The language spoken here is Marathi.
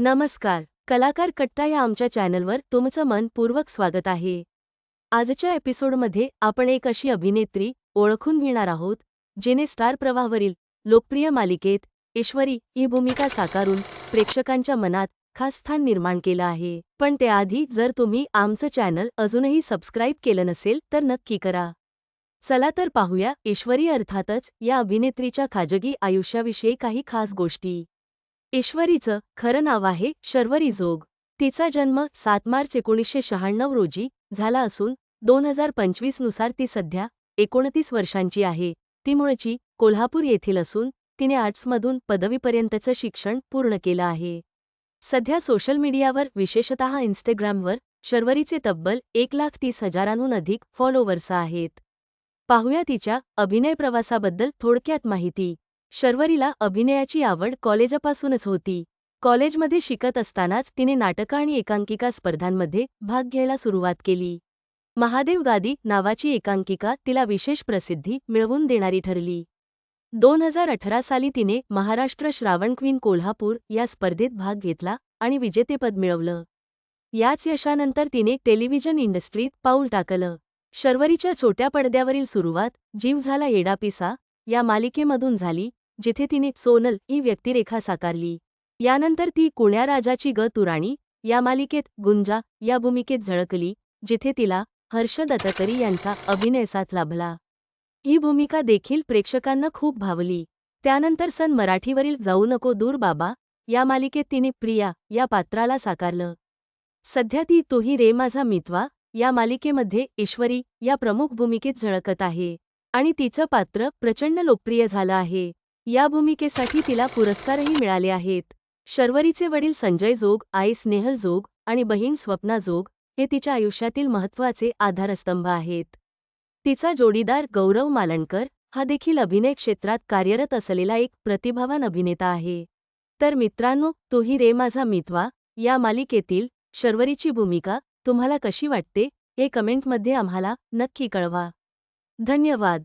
नमस्कार. कलाकार कट्टा या आमच्या चॅनलवर तुमचं मनपूर्वक स्वागत आहे. आजच्या एपिसोडमध्ये आपण एक अशी अभिनेत्री ओळखून घेणार आहोत जिने स्टार प्रवाहावरील लोकप्रिय मालिकेत ईश्वरी ही भूमिका साकारून प्रेक्षकांच्या मनात खास स्थान निर्माण केलं आहे. पण त्याआधी जर तुम्ही आमचं चॅनल अजूनही सबस्क्राईब केलं नसेल तर नक्की करा. चला तर पाहूया ईश्वरी अर्थातच या अभिनेत्रीच्या खाजगी आयुष्याविषयी काही खास गोष्टी. ईश्वरीचं खरं नाव आहे शर्वरी जोग. तिचा जन्म सात मार्च एकोणीसशे शहाण्णव रोजी झाला असून दोन हजार पंचवीसनुसार ती सध्या एकोणतीस वर्षांची आहे. ती मुळची कोल्हापूर येथील असून तिने आर्ट्समधून पदवीपर्यंतचं शिक्षण पूर्ण केलं आहे. सध्या सोशल मीडियावर विशेषतः इन्स्टाग्रामवर शर्वरीचे तब्बल एक लाख तीस हजारांहून अधिक फॉलोवर्स आहेत. पाहूया तिच्या अभिनय प्रवासाबद्दल थोडक्यात माहिती. शर्वरीला अभिनयाची आवड कॉलेजपासूनच होती. कॉलेजमध्ये शिकत असतानाच तिने नाटकं आणि एकांकिका स्पर्धांमध्ये भाग घ्यायला सुरुवात केली. महादेव गादी नावाची एकांकिका तिला विशेष प्रसिद्धी मिळवून देणारी ठरली. दोन हजार अठरा साली तिने महाराष्ट्र श्रावण क्वीन कोल्हापूर या स्पर्धेत भाग घेतला आणि विजेतेपद मिळवलं. याच यशानंतर तिने टेलिव्हिजन इंडस्ट्रीत पाऊल टाकलं. शर्वरीच्या छोट्या पडद्यावरील सुरुवात जीव झाला येडापिसा या मालिकेमधून झाली जिथे तिने सोनल ही व्यक्तिरेखा साकारली. यानंतर ती कुण्या राजाची ग तुराणी या मालिकेत गुंजा या भूमिकेत झळकली जिथे तिला हर्ष दत्तकरी यांचा अभिनय साथ लाभला. ही भूमिका देखील प्रेक्षकांना खूप भावली. त्यानंतर सन मराठीवरील जाऊ नको दूर बाबा या मालिकेत तिने प्रिया या पात्राला साकारलं. सध्या ती तोही रे माझा मितवा या मालिकेमध्ये ईश्वरी या प्रमुख भूमिकेत झळकत आहे. आणि तिचं पात्र प्रचंड लोकप्रिय झालं आहे. या भूमिकेसाठी तिला पुरस्कारही मिळाले आहेत. शर्वरीचे वडील संजय जोग आई स्नेहल जोग आणि बहीण स्वप्ना जोग हे तिच्या आयुष्यातील महत्त्वाचे आधारस्तंभ आहेत. तिचा जोडीदार गौरव मालणकर हा देखील अभिनय क्षेत्रात कार्यरत असलेला एक प्रतिभावान अभिनेता आहे. तर मित्रांनो तोही रे माझा मितवा या मालिकेतील शर्वरीची भूमिका तुम्हाला कशी वाटते हे कमेंटमध्ये आम्हाला नक्की कळवा. धन्यवाद.